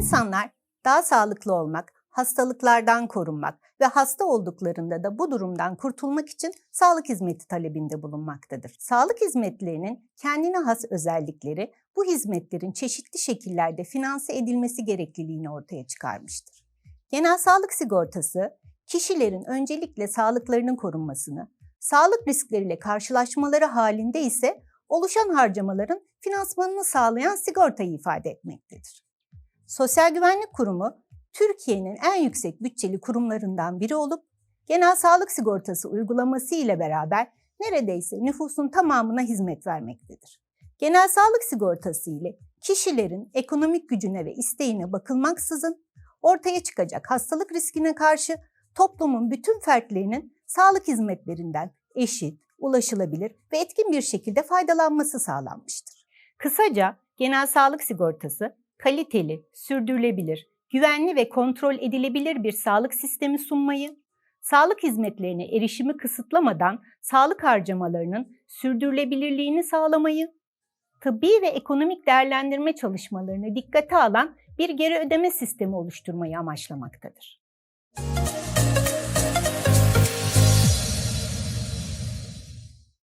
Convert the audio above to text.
İnsanlar daha sağlıklı olmak, hastalıklardan korunmak ve hasta olduklarında da bu durumdan kurtulmak için sağlık hizmeti talebinde bulunmaktadır. Sağlık hizmetlerinin kendine has özellikleri bu hizmetlerin çeşitli şekillerde finanse edilmesi gerekliliğini ortaya çıkarmıştır. Genel sağlık sigortası, kişilerin öncelikle sağlıklarının korunmasını, sağlık riskleriyle karşılaşmaları halinde ise oluşan harcamaların finansmanını sağlayan sigortayı ifade etmektedir. Sosyal Güvenlik Kurumu, Türkiye'nin en yüksek bütçeli kurumlarından biri olup, genel sağlık sigortası uygulaması ile beraber neredeyse nüfusun tamamına hizmet vermektedir. Genel sağlık sigortası ile kişilerin ekonomik gücüne ve isteğine bakılmaksızın ortaya çıkacak hastalık riskine karşı toplumun bütün fertlerinin sağlık hizmetlerinden eşit, ulaşılabilir ve etkin bir şekilde faydalanması sağlanmıştır. Kısaca genel sağlık sigortası kaliteli, sürdürülebilir, güvenli ve kontrol edilebilir bir sağlık sistemi sunmayı, sağlık hizmetlerine erişimi kısıtlamadan sağlık harcamalarının sürdürülebilirliğini sağlamayı, tıbbi ve ekonomik değerlendirme çalışmalarını dikkate alan bir geri ödeme sistemi oluşturmayı amaçlamaktadır.